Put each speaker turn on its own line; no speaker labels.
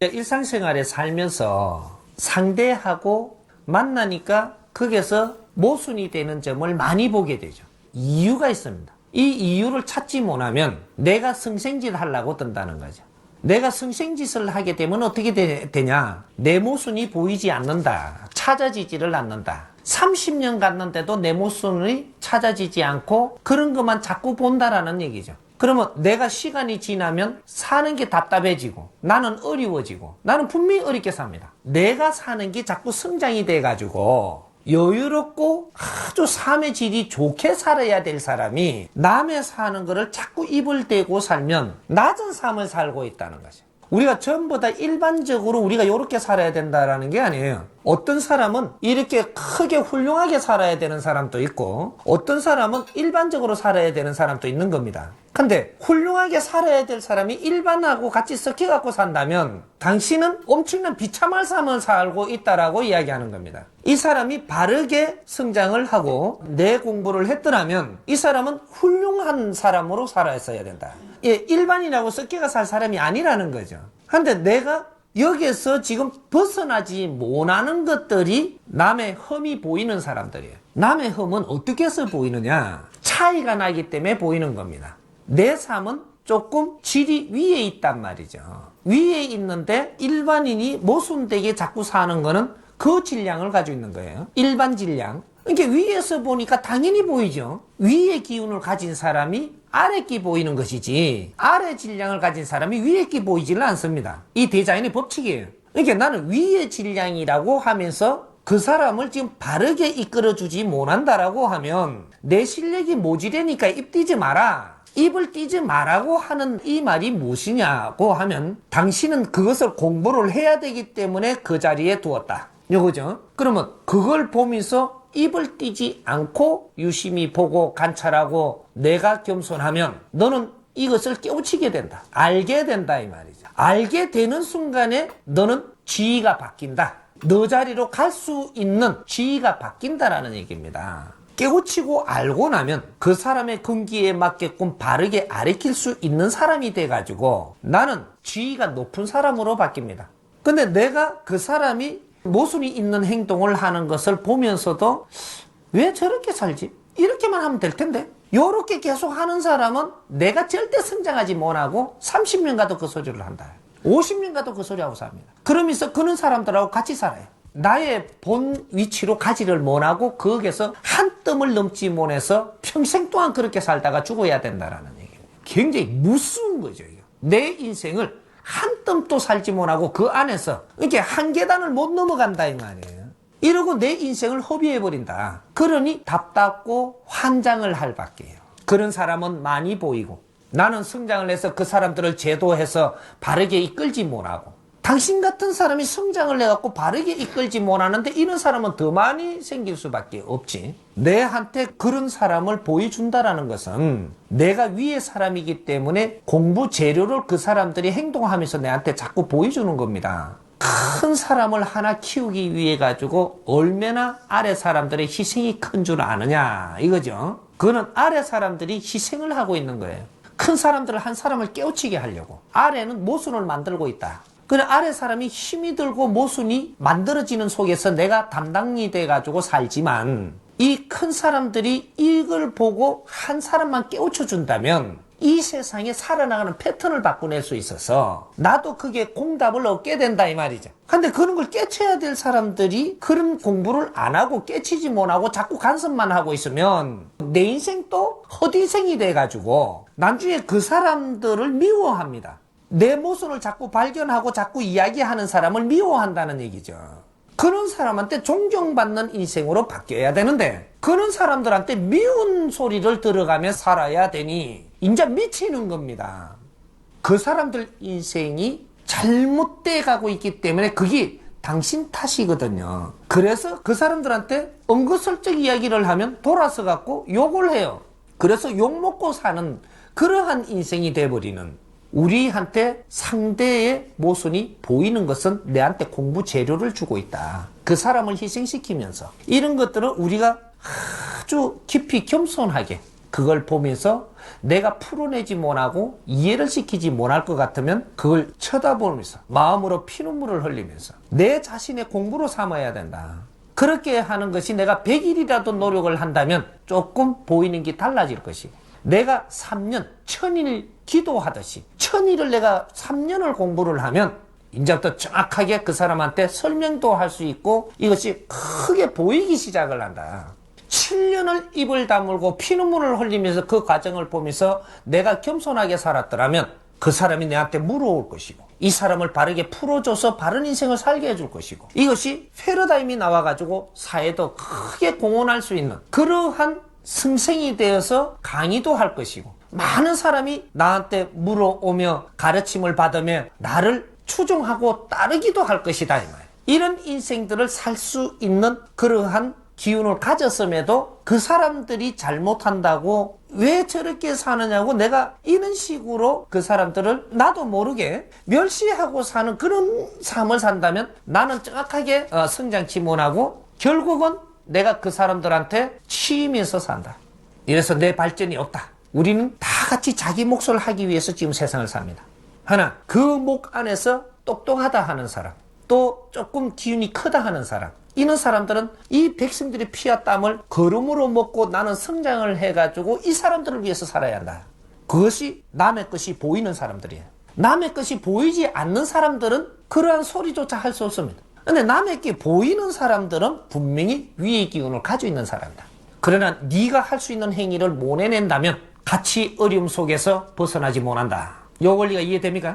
일상생활에 살면서 상대하고 만나니까 거기서 모순이 되는 점을 많이 보게 되죠. 이유가 있습니다. 이 이유를 찾지 못하면 내가 성생짓 하려고 든다는 거죠. 내가 성생짓을 하게 되면 어떻게 되, 되냐? 내 모순이 보이지 않는다. 찾아지지를 않는다. 30년 갔는데도 내 모순이 찾아지지 않고 그런 것만 자꾸 본다라는 얘기죠. 그러면 내가 시간이 지나면 사는 게 답답해지고 나는 어려워지고 나는 분명히 어렵게 삽니다. 내가 사는 게 자꾸 성장이 돼가지고 여유롭고 아주 삶의 질이 좋게 살아야 될 사람이 남의 사는 거를 자꾸 입을 대고 살면 낮은 삶을 살고 있다는 거죠. 우리가 전부 다 일반적으로 우리가 이렇게 살아야 된다라는 게 아니에요. 어떤 사람은 이렇게 크게 훌륭하게 살아야 되는 사람도 있고 어떤 사람은 일반적으로 살아야 되는 사람도 있는 겁니다. 근데 훌륭하게 살아야 될 사람이 일반하고 같이 섞여 갖고 산다면 당신은 엄청난 비참한 삶을 살고 있다라고 이야기하는 겁니다. 이 사람이 바르게 성장을 하고 내 공부를 했더라면 이 사람은 훌륭한 사람으로 살아야 된다. 예, 일반이라고 섞여가 살 사람이 아니라는 거죠. 근데 내가 여기에서 지금 벗어나지 못하는 것들이 남의 흠이 보이는 사람들이에요. 남의 흠은 어떻게 해서 보이느냐? 차이가 나기 때문에 보이는 겁니다. 내 삶은 조금 질이 위에 있단 말이죠. 위에 있는데 일반인이 모순되게 자꾸 사는 거는 그 질량을 가지고 있는 거예요. 일반 질량. 이게 위에서 보니까 당연히 보이죠. 위의 기운을 가진 사람이 아래 끼 보이는 것이지 아래 질량을 가진 사람이 위에 끼 보이지는 않습니다. 이 디자인의 법칙이에요. 그러니까 나는 위의 질량이라고 하면서 그 사람을 지금 바르게 이끌어주지 못한다라고 하면 내 실력이 모지되니까 입 띄지 마라. 입을 띄지 마라고 하는 이 말이 무엇이냐고 하면 당신은 그것을 공부를 해야 되기 때문에 그 자리에 두었다. 요거죠. 그러면 그걸 보면서 입을 띄지 않고 유심히 보고 관찰하고 내가 겸손하면 너는 이것을 깨우치게 된다. 알게 된다 이 말이죠. 알게 되는 순간에 너는 지위가 바뀐다. 너 자리로 갈 수 있는 지위가 바뀐다라는 얘기입니다. 깨우치고 알고 나면 그 사람의 근기에 맞게끔 바르게 아래킬 수 있는 사람이 돼가지고 나는 지위가 높은 사람으로 바뀝니다. 근데 내가 그 사람이 모순이 있는 행동을 하는 것을 보면서도 왜 저렇게 살지? 이렇게만 하면 될 텐데. 요렇게 계속 하는 사람은 내가 절대 성장하지 못하고 30년 가도 그 소리를 한다. 50년 가도 그 소리하고 삽니다. 그러면서 그런 사람들하고 같이 살아요. 나의 본 위치로 가지를 못하고 거기에서 한 뜸을 넘지 못해서 평생 동안 그렇게 살다가 죽어야 된다라는 얘기입니다. 굉장히 무서운 거죠. 이거. 내 인생을 한 뜸도 살지 못하고 그 안에서 이렇게 한 계단을 못 넘어간다 이 말이에요. 이러고 내 인생을 허비해 버린다. 그러니 답답고 환장을 할 밖에요. 그런 사람은 많이 보이고 나는 성장을 해서 그 사람들을 제도해서 바르게 이끌지 못하고 당신 같은 사람이 성장을 해갖고 바르게 이끌지 못하는데 이런 사람은 더 많이 생길 수밖에 없지. 내한테 그런 사람을 보여준다라는 것은 내가 위의 사람이기 때문에 공부 재료를 그 사람들이 행동하면서 내한테 자꾸 보여주는 겁니다. 큰 사람을 하나 키우기 위해 가지고 얼마나 아래 사람들의 희생이 큰 줄 아느냐 이거죠. 그거는 아래 사람들이 희생을 하고 있는 거예요. 큰 사람들을 한 사람을 깨우치게 하려고 아래는 모순을 만들고 있다. 그래 아래 사람이 힘이 들고 모순이 만들어지는 속에서 내가 담당이 돼 가지고 살지만 이 큰 사람들이 이걸 보고 한 사람만 깨우쳐 준다면 이 세상에 살아나가는 패턴을 바꿔낼 수 있어서 나도 그게 공답을 얻게 된다 이 말이죠. 근데 그런 걸 깨쳐야 될 사람들이 그런 공부를 안 하고 깨치지 못하고 자꾸 간섭만 하고 있으면 내 인생 또 헛인생이 돼가지고 나중에 그 사람들을 미워합니다. 내 모습을 자꾸 발견하고 자꾸 이야기하는 사람을 미워한다는 얘기죠. 그런 사람한테 존경받는 인생으로 바뀌어야 되는데 그런 사람들한테 미운 소리를 들어가며 살아야 되니 이제 미치는 겁니다. 그 사람들 인생이 잘못돼 가고 있기 때문에 그게 당신 탓이거든요. 그래서 그 사람들한테 은근슬쩍 이야기를 하면 돌아서 갖고 욕을 해요. 그래서 욕 먹고 사는 그러한 인생이 돼버리는 우리한테 상대의 모순이 보이는 것은 내한테 공부 재료를 주고 있다. 그 사람을 희생시키면서 이런 것들을 우리가 아주 깊이 겸손하게 그걸 보면서 내가 풀어내지 못하고 이해를 시키지 못할 것 같으면 그걸 쳐다보면서 마음으로 피눈물을 흘리면서 내 자신의 공부로 삼아야 된다. 그렇게 하는 것이 내가 100일이라도 노력을 한다면 조금 보이는 게 달라질 것이고 내가 3년, 천일 기도하듯이 천일을 내가 3년을 공부를 하면 이제부터 정확하게 그 사람한테 설명도 할 수 있고 이것이 크게 보이기 시작을 한다. 7년을 입을 다물고 피눈물을 흘리면서 그 과정을 보면서 내가 겸손하게 살았더라면 그 사람이 내한테 물어올 것이고 이 사람을 바르게 풀어줘서 바른 인생을 살게 해줄 것이고 이것이 패러다임이 나와가지고 사회도 크게 공헌할 수 있는 그러한 승생이 되어서 강의도 할 것이고 많은 사람이 나한테 물어오며 가르침을 받으며 나를 추종하고 따르기도 할 것이다. 이런 인생들을 살 수 있는 그러한 기운을 가졌음에도 그 사람들이 잘못한다고 왜 저렇게 사느냐고 내가 이런 식으로 그 사람들을 나도 모르게 멸시하고 사는 그런 삶을 산다면 나는 정확하게 어, 성장치 못하고 결국은 내가 그 사람들한테 치이면서 산다. 이래서 내 발전이 없다. 우리는 다 같이 자기 몫을 하기 위해서 지금 세상을 삽니다. 하나, 그 목 안에서 똑똑하다 하는 사람, 또 조금 기운이 크다 하는 사람, 이런 사람들은 이 백성들의 피와 땀을 걸음으로 먹고 나는 성장을 해가지고 이 사람들을 위해서 살아야 한다. 그것이 남의 것이 보이는 사람들이에요. 남의 것이 보이지 않는 사람들은 그러한 소리조차 할 수 없습니다. 근데 남의 게 보이는 사람들은 분명히 위의 기운을 가지고 있는 사람이다. 그러나 네가 할 수 있는 행위를 못 해낸다면 같이 어려움 속에서 벗어나지 못한다. 요 원리가 이해됩니까?